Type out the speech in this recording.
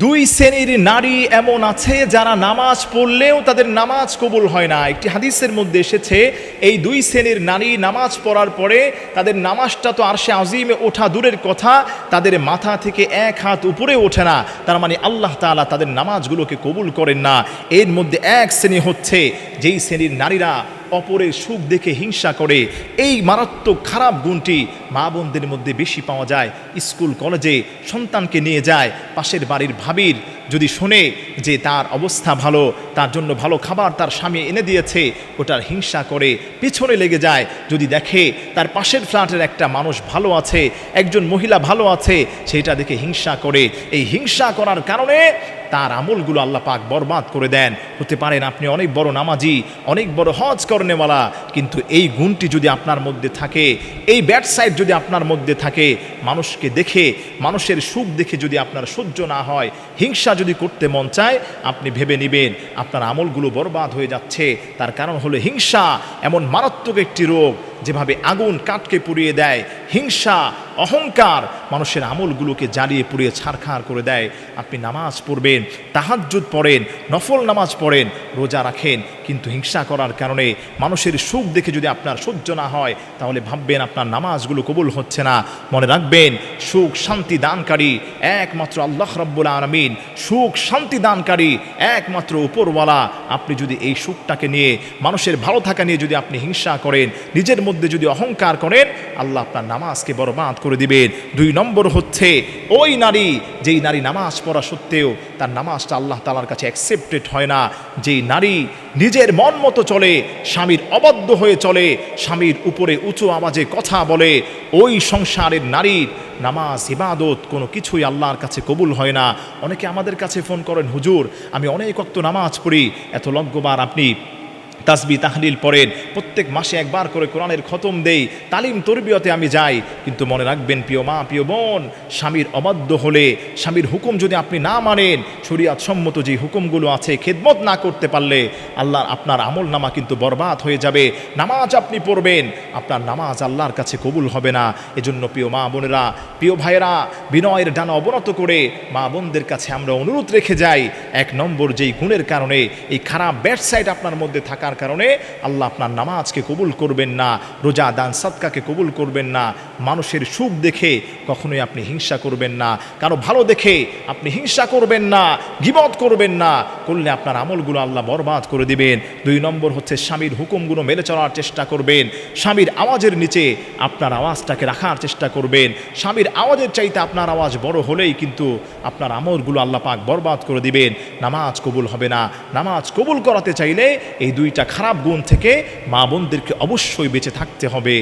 দুই শ্রেণির নারী এমন আছে যারা নামাজ পড়লেও তাদের নামাজ কবুল হয় না। একটি হাদিসের মধ্যে এসেছে, এই দুই শ্রেণির নারী নামাজ পড়ার পরে তাদের নামাজটা তো আরশে আজিমে ওঠা দূরের কথা, তাদের মাথা থেকে এক হাত উপরে ওঠে না। তার মানে আল্লাহ তাআলা তাদের নামাজগুলোকে কবুল করেন না। এর মধ্যে এক শ্রেণি হচ্ছে, যেই শ্রেণির নারীরা অপরের সুখ দেখে হিংসা করে। এই মারাত্মক খারাপ গুণটি মা বোনদের মধ্যে বেশি পাওয়া যায়। স্কুল, কলেজে সন্তানকে নিয়ে যায়। পাশের বাড়ির ভাবির যদি শোনে যে তার অবস্থা ভালো, তার জন্য ভালো খাবার তার স্বামী এনে দিয়েছে ওটার হিংসা করে, পেছনে লেগে যায়। যদি দেখে তার পাশের ফ্ল্যাটের একটা মানুষ ভালো আছে, একজন মহিলা ভালো আছে, সেটা দেখে হিংসা করে। এই হিংসা করার কারণে তার আমলগুলো আল্লাহ পাক বরবাদ করে দেন। হতে পারেন আপনি অনেক বড় নামাজি, অনেক বড় হজ করনেওয়ালা, কিন্তু এই গুণটি যদি আপনার মধ্যে থাকে, এই ব্যাড সাইড যদি আপনার মধ্যে থাকে, মানুষকে দেখে, মানুষের সুখ দেখে যদি আপনার সহ্য না হয়, হিংসা যদি করতে মন চায়, আপনি ভেবে নেবেন, আপনার আমলগুলো বরবাদ হয়ে যাচ্ছে। তার কারণ হলো হিংসা এমন মারাত্মক একটি রোগ। যেভাবে আগুন কাটকে পুড়িয়ে দেয়, হিংসা, অহংকার মানুষের আমলগুলোকে জ্বালিয়ে পুড়িয়ে ছারখার করে দেয়। আপনি নামাজ পড়বেন, তাহাজ্জুদ পড়েন, নফল নামাজ পড়েন, রোজা রাখেন, কিন্তু হিংসা করার কারণে মানুষের সুখ দেখে যদি আপনার সহ্য না হয়, তাহলে ভাববেন আপনার নামাজগুলো কবুল হচ্ছে না। মনে রাখবেন, সুখ শান্তি দানকারী একমাত্র আল্লাহ রব্বুল আলমিন। সুখ শান্তি দানকারী একমাত্র উপরওয়ালা। আপনি যদি এই সুখটাকে নিয়ে, মানুষের ভালো থাকা নিয়ে যদি আপনি হিংসা করেন, নিজের মধ্যে যদি অহংকার করেন, আল্লাহ আপনার নামাজকে বরবাদ করে দিবেন। দুই নম্বর হচ্ছে, ওই নারী, যেই নারী নামাজ পড়া সত্ত্বেও তার নামাজটা আল্লাহ তালার কাছে অ্যাকসেপ্টেড হয় না, যেই নারী নিজের মন মতো চলে, স্বামীর অবাধ্য হয়ে চলে, স্বামীর উপরে উঁচু আওয়াজে কথা বলে, ওই সংসারের নারীর নামাজ, ইবাদত কোনো কিছুই আল্লাহর কাছে কবুল হয় না। অনেকে আমাদের কাছে ফোন করেন, হুজুর, আমি অনেক অক্ত নামাজ পড়ি, এত লজ্ঞবার আপনি। তাসবি তাহলিল পড়েন। প্রত্যেক মাসে একবার করে কোরআনের খতম দেই। তালিম তরবিয়তে আমি যাই। কিন্তু মনে রাখবেন, প্রিয় মা, প্রিয় বোন, স্বামীর অবাধ্য হলে, স্বামীর হুকুম যদি আপনি না মানেন শরিয়াত সম্মত যে হুকুমগুলো আছে, খেদমত না করতে পারলে আল্লাহ আপনার আমল নামা কিন্তু বরবাদ হয়ে যাবে। নামাজ আপনি পড়বেন, আপনার নামাজ আল্লাহর কাছে কবুল হবে না। এজন্য প্রিয় মা বোনেরা, প্রিয় ভাইয়েরা, বিনয়ের ডানা অবনত করে মা বোনদের কাছে আমরা অনুরোধ রেখে যাই। এক নম্বর যেই গুণের কারণে এই খারাপ ব্যাড সাইড আপনার মধ্যে থাকার কারণে আল্লাহ আপনার নামাজকে কবুল করবেন না রোজা দান সাদকাকে কবুল করবেন না, মানুষের সুখ দেখে কখনোই আপনি হিংসা করবেন না, কারও ভালো দেখে আপনি হিংসা করবেন না, গিবত করবেন না, করলে আপনার আমলগুলো আল্লাহ বরবাদ করে দিবেন। দুই নম্বর হচ্ছে স্বামীর হুকুমগুলো মেনে চলার চেষ্টা করবেন, স্বামীর আওয়াজের নিচে আপনার আওয়াজটাকে রাখার চেষ্টা করবেন, স্বামীর আওয়াজের চাইতে আপনার আওয়াজ বড় হলেই কিন্তু আপনার আমলগুলো আল্লাহ পাক বরবাদ করে দিবেন। নামাজ কবুল হবে না, নামাজ কবুল করাতে চাইলে এই দুইটা খারাপ গুণ থেকে মা বোনদেরকে অবশ্যই বেঁচে থাকতে হবে।